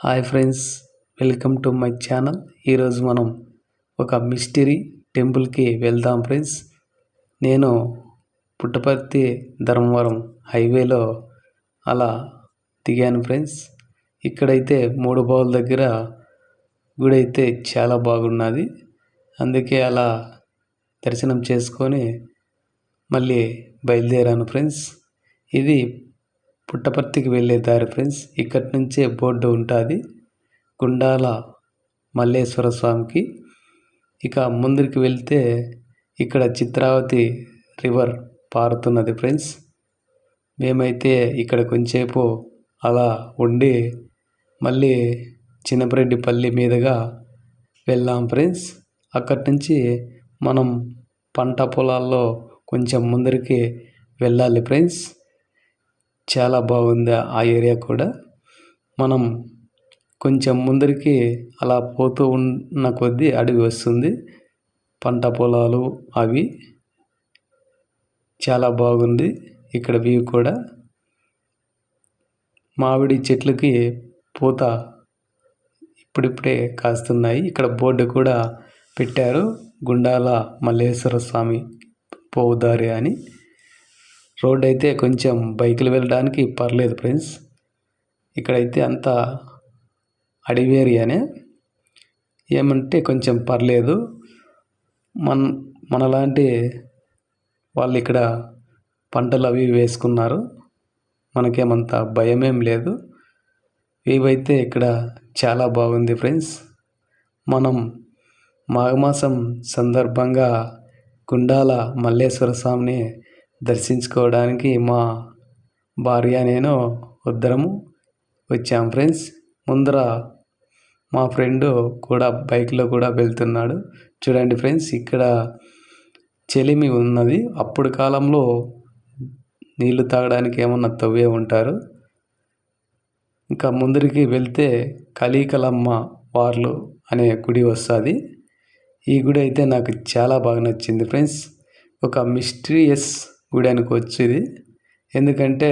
Hi friends welcome to my channel. ఈరోజు మనం ఒక మిస్టరీ టెంపుల్కి వెళ్దాం ఫ్రెండ్స్. నేను పుట్టపర్తి ధర్మవరం హైవేలో అలా దిగాను ఫ్రెండ్స్. ఇక్కడైతే మూడు బావుల దగ్గర గుడి అయితే చాలా బాగున్నది. అందుకే అలా దర్శనం చేసుకొని మళ్ళీ బయలుదేరాను ఫ్రెండ్స్. ఇది పుట్టపర్తికి వెళ్ళే దారి ఫ్రెండ్స్ ఇక్కడి నుంచే బోర్డు ఉంటుంది. గుండాల మల్లేశ్వర స్వామికి. ఇక ముందరికి వెళ్తే ఇక్కడ చిత్రావతి రివర్ పారుతున్నది ఫ్రెండ్స్. మేమైతే ఇక్కడ కొంచెంసేపు అలా ఉండి మళ్ళీ చిన్నపరెడ్డిపల్లి మీదుగా వెళ్ళాం ఫ్రెండ్స్. అక్కడి నుంచి మనం పంట పొలాల్లో కొంచెం ముందరికి వెళ్ళాలి ఫ్రెండ్స్. చాలా బాగుంది ఆ ఏరియా కూడా. మనం కొంచెం ముందరికి అలా పోతూ ఉన్న కొద్దీ అడవి వస్తుంది. పంట పొలాలు అవి చాలా బాగుంది ఇక్కడ వ్యూ కూడా. మామిడి చెట్లకి పూత ఇప్పుడిప్పుడే కాస్తున్నాయి. ఇక్కడ బోర్డు కూడా పెట్టారు. గుండాల మల్లేశ్వర స్వామి పోదారి అని. రోడ్ అయితే కొంచెం బైకులు వెళ్ళడానికి పర్లేదు ఫ్రెండ్స్. ఇక్కడైతే అంత అడవి ఏరియానే. ఏమంటే కొంచెం పర్లేదు. మన మనలాంటి వాళ్ళు ఇక్కడ పంటలు అవి వేసుకున్నారు. మనకేమంత భయమేం లేదు. ఇవైతే ఇక్కడ చాలా బాగుంది ఫ్రెండ్స్. మనం మాఘమాసం సందర్భంగా గుండాల మల్లేశ్వర స్వామిని దర్శించుకోవడానికి మా భార్య నేను ఇద్దరము వచ్చాం ఫ్రెండ్స్. ముందర మా ఫ్రెండు కూడా బైక్లో కూడా వెళ్తున్నాడు. చూడండి ఫ్రెండ్స్ ఇక్కడ చెలిమి ఉన్నది. అప్పుడు కాలంలో నీళ్ళు తాగడానికి ఏమన్నా తవ్వే ఉంటారు. ఇంకా ముందరికి వెళ్తే కలీకలమ్మ వార్లు అనే గుడి వస్తుంది. ఈ గుడి అయితే నాకు చాలా బాగా నచ్చింది ఫ్రెండ్స్. ఒక మిస్టీరియస్ గుడానికి వచ్చేది. ఎందుకంటే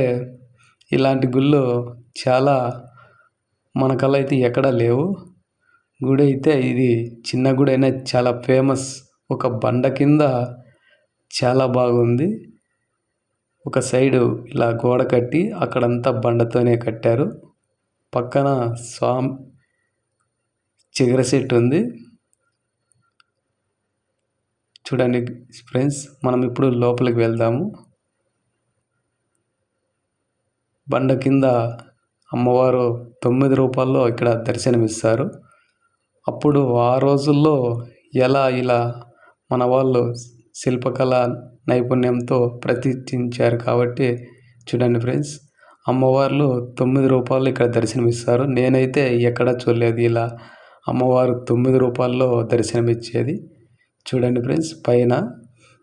ఇలాంటి గుళ్ళు చాలా మన కల్లా అయితే ఎక్కడా లేవు. గుడి అయితే ఇది చిన్న గుడి అయినా చాలా ఫేమస్. ఒక బండ కింద చాలా బాగుంది. ఒక సైడు ఇలా గోడ కట్టి అక్కడంతా బండతోనే కట్టారు. పక్కన స్వామి చిగర చెట్టు ఉంది. చూడండి ఫ్రెండ్స్ మనం ఇప్పుడు లోపలికి వెళ్దాము. బండ కింద అమ్మవారు తొమ్మిది రూపాయల్లో ఇక్కడ దర్శనమిస్తారు. అప్పుడు ఆ రోజుల్లో ఎలా ఇలా మన వాళ్ళు శిల్పకళ నైపుణ్యంతో ప్రతిష్ఠించారు కాబట్టి చూడండి ఫ్రెండ్స్ అమ్మవార్లు తొమ్మిది రూపాయలు ఇక్కడ దర్శనమిస్తారు. నేనైతే ఎక్కడా చూడలేదు ఇలా అమ్మవారు తొమ్మిది రూపాయల్లో దర్శనమిచ్చేది. చూడండి ఫ్రెండ్స్ పైన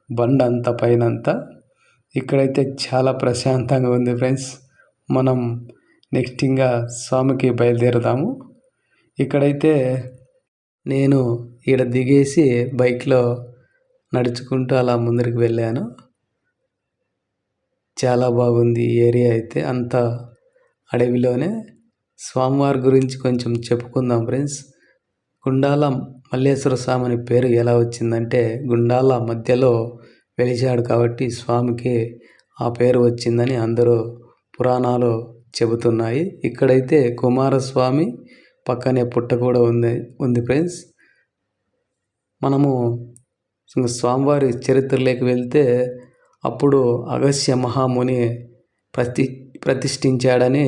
బండ అంతా పైన అంతా ఇక్కడైతే చాలా ప్రశాంతంగా ఉంది ఫ్రెండ్స్. మనం నెక్స్ట్ ఇంకా స్వామికి బయలుదేరుదాము. ఇక్కడైతే నేను ఇక్కడ దిగేసి బైక్లో నడుచుకుంటూ అలా ముందరికి వెళ్ళాను. చాలా బాగుంది ఈ ఏరియా అయితే అంత అడవిలోనే. స్వామివారి గురించి కొంచెం చెప్పుకుందాం ఫ్రెండ్స్. గుండాల మల్లేశ్వర స్వామి అనే పేరు ఎలా వచ్చిందంటే గుండాల మధ్యలో వెలిశాడు కాబట్టి స్వామికి ఆ పేరు వచ్చిందని అందరూ పురాణాలు చెబుతున్నాయి. ఇక్కడైతే కుమారస్వామి పక్కనే పుట్ట కూడా ఉంది ఉంది ఫ్రెండ్స్. మనము స్వామివారి చరిత్రలోకి వెళ్తే అప్పుడు అగస్య మహాముని ప్రతి ప్రతిష్ఠించాడని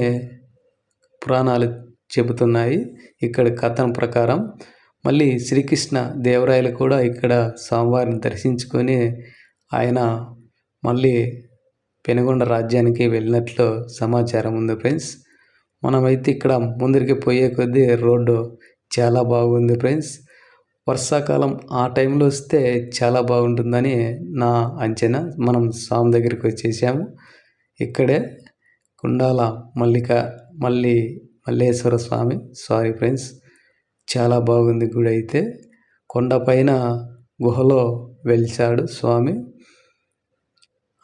పురాణాలు చెబుతున్నాయి. ఇక్కడ కథనం ప్రకారం మళ్ళీ శ్రీకృష్ణ దేవరాయలు కూడా ఇక్కడ స్వామివారిని దర్శించుకొని ఆయన మళ్ళీ పెనుగొండ రాజ్యానికి వెళ్ళినట్లు సమాచారం ఉంది ఫ్రెండ్స్. మనమైతే ఇక్కడ ముందరికి పోయే కొద్దీ రోడ్డు చాలా బాగుంది ఫ్రెండ్స్. వర్షాకాలం ఆ టైంలో వస్తే చాలా బాగుంటుందని నా అంచనా. మనం స్వామి దగ్గరికి వచ్చేసాము. ఇక్కడే కుండాల మల్లిక మళ్ళీ మల్లేశ్వర స్వామి. Sorry friends. చాలా బాగుంది గుడి అయితే. కొండపైన గుహలో వెలిచాడు స్వామి.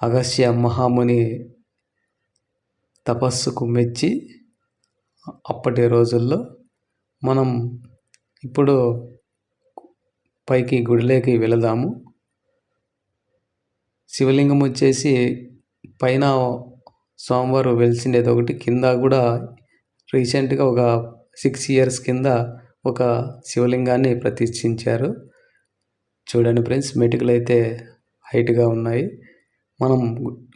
అగస్య మహాముని తపస్సుకు మెచ్చి అప్పటి రోజుల్లో మనం ఇప్పుడు పైకి గుడిలోకి వెళదాము. శివలింగం వచ్చేసి పైన స్వామివారు వెలిసిండేది ఒకటి. కింద కూడా రీసెంట్గా ఒక సిక్స్ ఇయర్స్ కింద ఒక శివలింగాన్ని ప్రతిష్ఠించారు. చూడండి ఫ్రెండ్స్ మెటుకులు అయితే హైట్గా ఉన్నాయి. మనం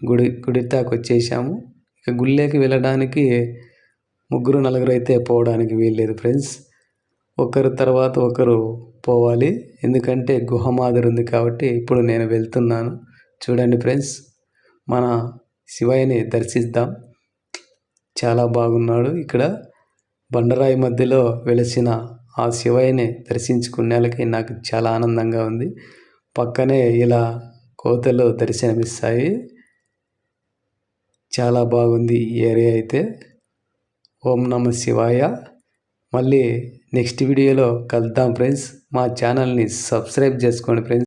గుడి గుడి దాకా వచ్చేసాము. ఇక గుళ్ళేకి వెళ్ళడానికి ముగ్గురు నలుగురు అయితే పోవడానికి వీల్లేదు ఫ్రెండ్స్. ఒకరు తర్వాత ఒకరు పోవాలి. ఎందుకంటే గుహ మాదిరి ఉంది కాబట్టి ఇప్పుడు నేను వెళ్తున్నాను. చూడండి ఫ్రెండ్స్ మన శివయ్యని దర్శిద్దాం. చాలా బాగున్నాడు ఇక్కడ. బండరాయి మధ్యలో వెలిసిన ఆ శివయ్యని దర్శించుకునేళ్ళకి నాకు చాలా ఆనందంగా ఉంది. పక్కనే ఇలా కోతలు దర్శనమిస్తాయి. చాలా బాగుంది ఈ ఏరియా అయితే. ఓం నమ శివాయ. మళ్ళీ నెక్స్ట్ వీడియోలో కలుద్దాం ఫ్రెండ్స్. మా ఛానల్ని సబ్స్క్రైబ్ చేసుకోండి ఫ్రెండ్స్.